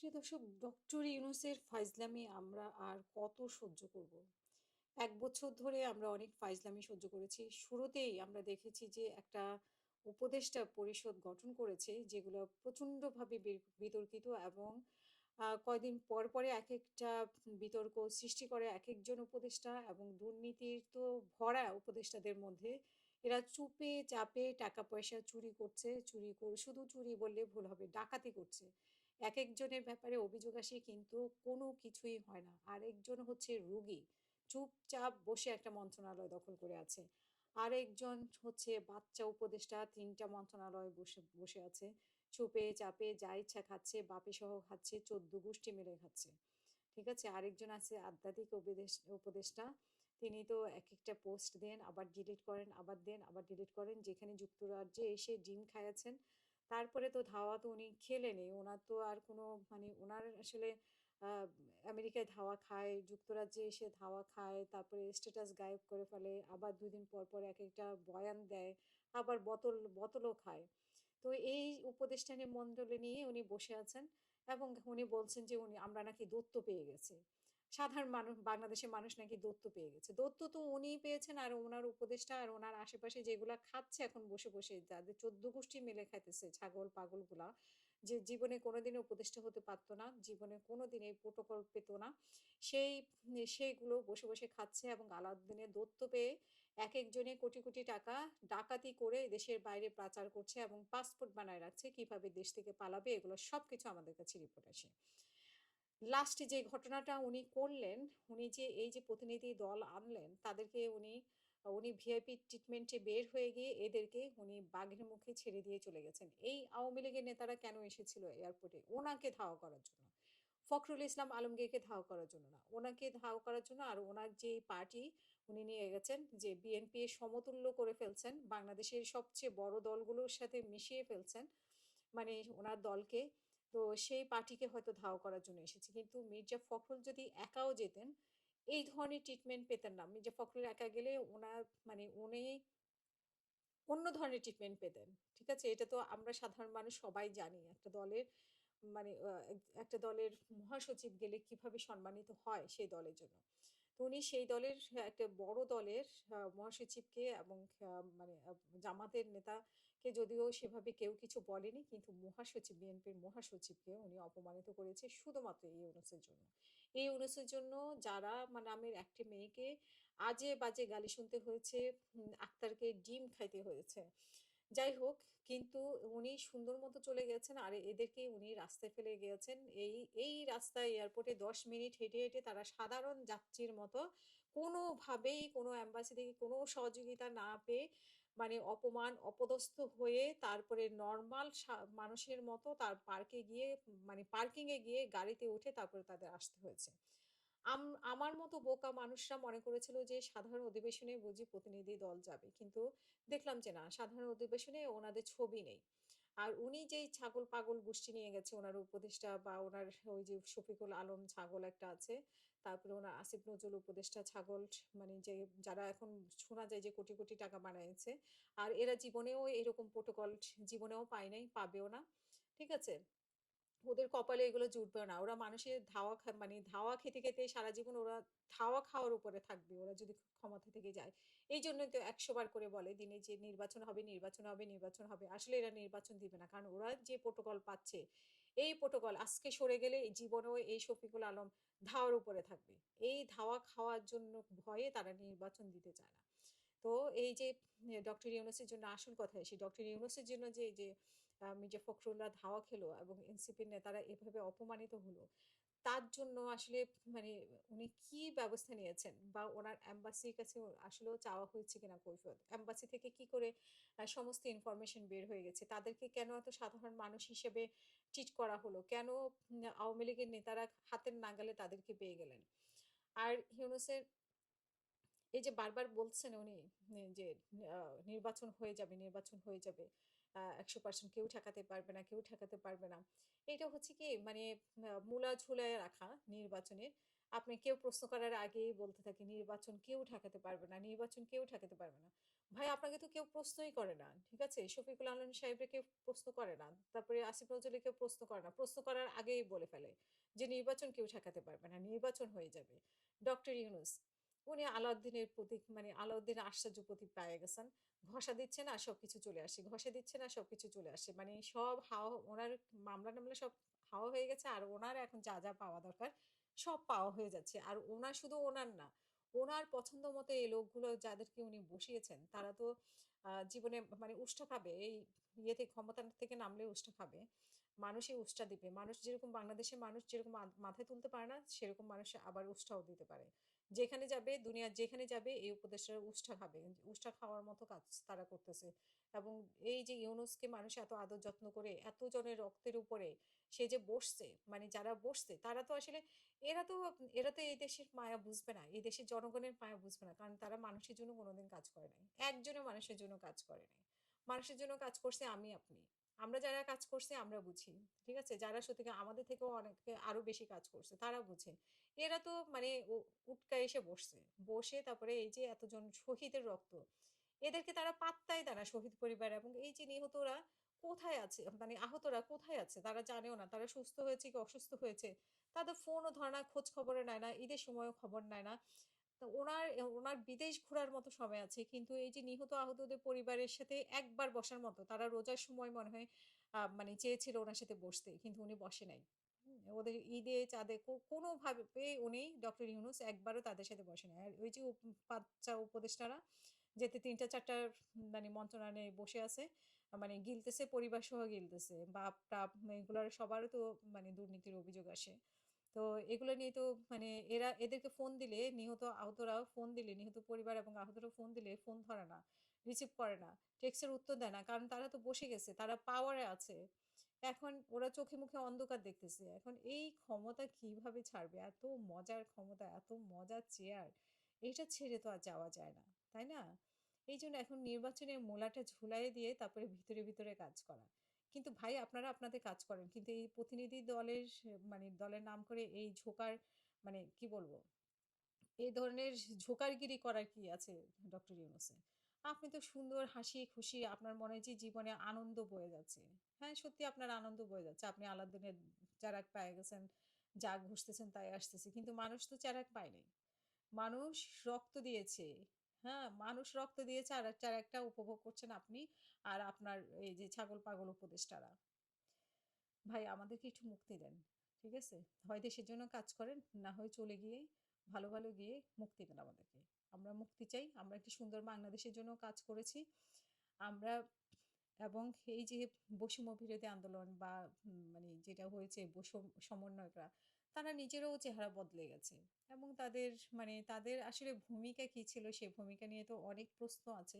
প্রিয় দর্শক ডক্টর ইউনূসের ফাইজলামি আমরা আর কত সহ্য করব? এক বছর ধরে আমরা অনেক ফাইজলামি সহ্য করেছি। শুরুতেই আমরা দেখেছি যে একটা উপদেষ্টা পরিষদ গঠন করেছে যেগুলো প্রচণ্ডভাবে বিতর্কিত এবং কয়দিন পর, পরে এক একটা বিতর্ক সৃষ্টি করে এক একজন উপদেষ্টা এবং দুর্নীতির তো ভরা উপদেষ্টাদের মধ্যে। এরা চুপে চাপে টাকা-পয়সা চুরি করছে, চুরি করে শুধু চুরি বললে ভুল হবে, ডাকাতি করছে। একেকজনের ব্যাপারে অভিযোগ আসে কিন্তু কোনো কিছুই হয় না। আরেকজন হচ্ছে রুগী চুপচাপ বসে একটা মন্ত্রণালয় দখল করে আছে। আরেকজন হচ্ছে বাচ্চা উপদেষ্টা ৩ মন্ত্রণালয় বসে বসে আছে। চুপে চাপে যা ইচ্ছা খাচ্ছে, বাপেসহ খাচ্ছে, ১৪ গোষ্ঠী মিলে খাচ্ছে। ঠিক আছে? আরেকজন আছে আধ্যাত্মিক উপদেশ উপদেষ্টা। তিনি তো এক একটা পোস্ট দেন, আবার ডিলিট করেন, আবার দেন, আবার ডিলিট করেন। যেখানে যুক্তরাজ্যে এসে ডিম খাইয়াছেন। তারপরে তো ধাওয়া তো উনি খেলেনই। ওনার তো আর কোনো মানে ওনার আসলে আমেরিকায় ধাওয়া খায়, যুক্তরাজ্যে এসে ধাওয়া খায়, তারপরে স্ট্যাটাস গায়েব করে ফেলে। আবার দুদিন পর পর, এক একটা বয়ান দেয়। আবার বোতল বোতলও খায়। তো এই উপদেষ্টানি মণ্ডলী নিয়ে উনি বসে আছেন এবং উনি বলছেন যে উনি আমরা নাকি দত্ত পেয়ে গেছি। সাধারণ মানুষ বাংলাদেশের মানুষ নাকি দত্ত পেয়ে গেছে। দত্ত তো উনিই পেয়েছেন আর ওনার উপদেষ্টা আর ওনার আশেপাশে যেগুলা খাচ্ছে এখন বসে, বসে যাদের ১৪ গোষ্ঠী মেলে খাইতেছে ছাগল-পাগলগুলা, যে জীবনে কোনোদিনও উপদেষ্টা হতে পারতো না, জীবনে কোনোদিন এই প্রোটোকল পেত না। সেই সেইগুলো বসে, বসে খাচ্ছে এবং আলাউদ্দিনের দত্ত পেয়ে একেকজনে কোটি, কোটি টাকা ডাকাতি করে দেশের বাইরে পাচার করছে এবং পাসপোর্ট বানায় রাখছে। কীভাবে দেশ থেকে পালাবে এগুলো সবকিছু আমাদের কাছে রিপোর্ট আসে। লাস্টে যে ঘটনাটা উনি করলেন, উনি যে এই যে প্রতিনিধি দল আনলেন তাদেরকে উনি উনি ভিআইপি ট্রিটমেন্টে বের হয়ে গিয়ে এদেরকে উনি বাঘের মুখে ছেড়ে দিয়ে চলে গেছেন। এই আওয়ামী লীগের নেতারা কেন এসেছিল এয়ারপোর্টে? ওনাকে ধাওয়া করার জন্য। ফখরুল ইসলাম আলমগীরকে ধাওয়া করার জন্য না। ওনাকে ধাওয়া করার জন্য আর ওনার যে পার্টি উনি নিয়ে গেছেন যে বিএনপি সমতুল্য করে ফেলছেন। বাংলাদেশের সবচেয়ে বড় দলগুলোর সাথে মিশিয়ে ফেলছেন। মানে ওনার দলকে। তো সেই পার্টিকে হয়তো ধাও করার জন্য এসেছে। কিন্তু মির্জা ফখরুল যদি একাও যেতেন, এই ধরনের ট্রিটমেন্ট পেতেন না। মির্জা ফখরুল একা গেলে ওনার মানে উনি অন্য ধরনের ট্রিটমেন্ট পেতেন। ঠিক আছে? এটা তো আমরা সাধারণ মানুষ সবাই জানি। একটা দলের মানে একটা দলের মহাসচিব গেলে কীভাবে সম্মানিত হয় সেই দলের জন্য। উনি সেই দলের একটা বড় দলের মহাসচিবকে এবং মানে জামাতের নেতাকে যদিও সেভাবে কেউ কিছু বলেনি কিন্তু মহাসচিব বিএনপির মহাসচিবকে উনি অপমানিত করেছে শুধুমাত্র এই ইউনূসের জন্য। এই ইউনূসের জন্য যারা মানে নামের একটি মেয়েকে আজে-বাজে গালি শুনতে হয়েছে, আক্তারকে ডিম খাইতে হয়েছে। যাই হোক কিন্তু উনি সুন্দর মতো চলে গেছেন আর এদেরকে উনি রাস্তায় ফেলে গিয়েছেন। এই এই রাস্তায় এয়ারপোর্টে ১০ মিনিট হেঁটে, হেঁটে তারা সাধারণ যাত্রীর মতো কোনোভাবেই কোনো এম্বাসি থেকে কোনো সহযোগিতা না পেয়ে মানে অপমান, অপদস্থ হয়ে তারপরে নর্মাল মানুষের মতো তার পার্কে গিয়ে মানে পার্কিংয়ে গিয়ে গাড়িতে উঠে তারপরে তাদের আসতে হয়েছে। আম আমার মতো বোকা মানুষরা মনে করেছিল যে সাধারণ অধিবেশনে বুঝি প্রতিনিধি দল যাবে। কিন্তু দেখলাম যে না সাধারণ অধিবেশনে ওনাদের ছবি নেই। আর উনি যেই ছাগল-পাগল গোষ্ঠী নিয়ে গেছে ওনার উপদেষ্টা বা ওনার ওই যে শফিকুল আলম ছাগল একটা আছে। তারপরে ওনার আসিফ নজরুল উপদেষ্টা ছাগল মানে যে যারা এখন শোনা যায় যে কোটি, কোটি টাকা বানাইছে। আর এরা জীবনেও এরকম প্রোটোকল জীবনেও পায় নাই, পাবেও না। ঠিক আছে? ওদের কপালে এগুলো জুটবে না। ওরা মানুষের ধাওয়া মানে ধাওয়া খেতে, খেতে সারা জীবন ওরা ধাওয়া খাওয়ার উপরে থাকবে। ওরা যদি ক্ষমতা থেকে যায়। এইজন্যই তো ১০০ বার করে বলে দিনে যে নির্বাচন হবে, নির্বাচন হবে, নির্বাচন হবে। আসলে এরা নির্বাচন দিবে না। কারণ ওরা যে প্রোটোকল পাচ্ছে, এই প্রোটোকল আজকে সরে গেলে জীবনেও এই শফিকুল আলম ধাওয়ার উপরে থাকবে। এই ধাওয়া খাওয়ার জন্য ভয়ে তারা নির্বাচন দিতে চায় না। তো এই যে ডক্টর ইউনুসের জন্য আসল কথা আসি। ডক্টর ইউনুসের জন্য যে, যে মির্জা ফখরুলরা ধাওয়া খেলো এবং এনসিপির নেতারা এভাবে অপমানিত হলো। তার জন্য আসলে মানে উনি কি ব্যবস্থা নিয়েছেন? বা ওনার এম্বাসির কাছে আসলেও চাওয়া হয়েছে কিনা কৈফিয়ত? এম্বাসি থেকে কি করে সমস্ত ইনফরমেশন বের হয়ে গেছে? তাদেরকে কেন এত সাধারণ মানুষ হিসেবে ট্রিট করা হলো? কেন আওয়ামী লীগের নেতারা হাতের নাগালে তাদেরকে পেয়ে গেলেন? আর ইউনূসের এই যে বারবার বলছেন উনি যে নির্বাচন হয়ে যাবে, নির্বাচন হয়ে যাবে। আ ১০০% কেউ ঠেকাতে পারবে না, কেউ ঠেকাতে পারবে না। এটা হচ্ছে কি মানে মূলা ঝুলায় রাখা নির্বাচনের। আপনি কেউ প্রশ্ন করার আগেই বলতে থাকে নির্বাচন কেউ ঠেকাতে পারবে না, নির্বাচন কেউ ঠেকাতে পারবে না। ভাই আপনাকে তো কেউ প্রশ্নই করে না। ঠিক আছে? শফিকুল আলম সাহেবরে কেউ প্রশ্ন করে না। তারপরে আসিফ নজরুলকে কেউ প্রশ্ন করে না। প্রশ্ন করার আগেই বলে ফেলে যে নির্বাচন কেউ ঠেকাতে পারবে না। নির্বাচন হয়ে যাবে। ডক্টর ইউনূস উনি আলাউদ্দিনের প্রতীক মানে আলাউদ্দিনের আশ্চর্য প্রতীক পেয়ে গেছেন। ঘষা দিচ্ছে না সবকিছু চলে আসে। ঘষা দিচ্ছে না সবকিছু চলে আসে। মানে সব হাওয়া উনার মামলা-টামলা সব হাওয়া হয়ে গেছে। আর উনার এখন যা, যা পাওয়া দরকার সব পাওয়া হয়ে যাচ্ছে। আর উনার শুধু উনার না। উনার পছন্দ মতো এই লোকগুলো যাদেরকে উনি বসিয়েছেন তারা তো জীবনে মানে উষ্টা খাবে। এই ইয়েতে ক্ষমতা থেকে নামলে উষ্টা খাবে। মানুষই উষ্টা দিবে। মানুষ যেরকম বাংলাদেশের মানুষ যেরকম মাথায় তুলতে পারে না, সেরকম মানুষ আবার উষ্টাও দিতে পারে। যেখানে যাবে দুনিয়ার যেখানে যাবে এই উপদেষ্টারা উষ্টা খাবে। উষ্টা খাওয়ার মতো কাজ তারা করতেছে। এবং এই যে ইউনূসকে মানুষ এত আদর যত্ন করে, এত জনের রক্তের উপরে সে যে বসছে, মানে যারা বসছে তারা তো আসলে এরা তো এরা তো এই দেশের মায়া বুঝবে না। এই দেশের জনগণের মায়া বুঝবে না। কারণ তারা মানুষের জন্য কোনোদিন কাজ করে নাই। একজনও মানুষের জন্য কাজ করে নাই। মানুষের জন্য কাজ করছে আমি আপনি। আমরা যারা কাজ করছি আমরা বুঝি। ঠিক আছে? যারা সত্যিকার আমাদের থেকেও অনেকে আরও বেশি কাজ করছে তারা বুঝে। এরা তো মানে উ উটকায় এসে বসছে। বসে তারপরে এই যে এতজন শহীদের রক্ত, এদেরকে তারা পাত্তাই দেয় না শহীদ পরিবার এবং এই যে নিহতরা কোথায় আছে? মানে আহতরা কোথায় আছে? তারা জানেও না। তারা সুস্থ হয়েছে কি অসুস্থ হয়েছে তাদের ফোনও ধরে না, খোঁজ খবরও নেয় না। ঈদের সময়ও খবর নেয় না। তো ওনার এ উনার বিদেশ ঘোরার মতো সময় আছে। কিন্তু এই যে নিহত আহতদের পরিবারের সাথে একবার বসার মতো তারা রোজার সময় মনে হয় মানে চেয়েছিল ওনার সাথে বসতে। কিন্তু উনি বসে নাই। ওদের ঈদে, চাঁদে কোনোভাবে উনি ডক্টর ইউনূস একবারও তাদের সাথে বসে নাই। আর ওই যে ৫ উপদেষ্টারা যেতে ৩ টা ৪ টার মানে মন্ত্রণালয়ে বসে আছে। মানে গিলতেছে, পরিবার সহ গিলতেছে। বাপ-টাপ এগুলার সবারও তো মানে দুর্নীতির অভিযোগ আসে। তো এগুলো নিয়ে তো মানে এরা এদেরকে ফোন দিলে নিহত আহতরাও ফোন দিলে নিহত পরিবার এবং আহতরা ফোন দিলে ফোন ধরে না, রিসিভ করে না, টেক্সের উত্তর দেয় না। কারণ তারা তো বসে গেছে, তারা পাওয়ারে আছে। এখন ওরা চোখে মুখে অন্ধকার দেখতেছে। এখন এই ক্ষমতা কীভাবে ছাড়বে? এত মজার ক্ষমতা, এত মজার চেয়ার, এইটা ছেড়ে তো আর যাওয়া যায় না। তাই না? এই জন্য এখন নির্বাচনের মোলাটা ঝুলাইয়ে দিয়ে তারপরে ভিতরে, ভিতরে কাজ করা। কিন্তু ভাই আপনারা আপনাদের কাজ করেন। কিন্তু এই প্রতিনিধি দলের মানে দলের নাম করে এই ঝোকার মানে কি বলব? এই ধরনের ঝোকারগিরি করার কি আছে ডক্টর ইউনূসে? আপনি তো সুন্দর হাসি-খুশি আপনার মনে যে জীবনে আনন্দ বয়ে যাচ্ছে। হ্যাঁ, সত্যি আপনার আনন্দ বয়ে যাচ্ছে। আপনি আলাদ্দিনের চেরাগ পেয়ে গেছেন। যা ঘুষতেছেন তাই আসতেছে। কিন্তু মানুষ তো চেরাগ পায় নাই। মানুষ রক্ত দিয়েছে। হ্যাঁ? মানুষ রক্ত দিয়েছে আর চেরাগটা উপভোগ করছেন আপনি আর আপনার এই যে ছাগল-পাগল উপদেষ্টারা। ভাই আমাদেরকে একটু মুক্তি দেন। ঠিক আছে? হয় দেশের জন্য কাজ করেন, না হয় চলে গিয়ে ভালো, ভালো গিয়ে মুক্তি দেন আমাদেরকে। আমরা মুক্তি চাই। আমরা একটি সুন্দর বাংলাদেশের জন্য কাজ করেছি। আমরা এবং এই যে বৈষম্য বিরোধী আন্দোলন বা মানে যেটা হয়েছে বৈষম সমন্বয়করা, তারা নিজেরাও চেহারা বদলে গেছে। এবং তাদের মানে তাদের আসলে ভূমিকা কি ছিল সে ভূমিকা নিয়ে তো অনেক প্রশ্ন আছে।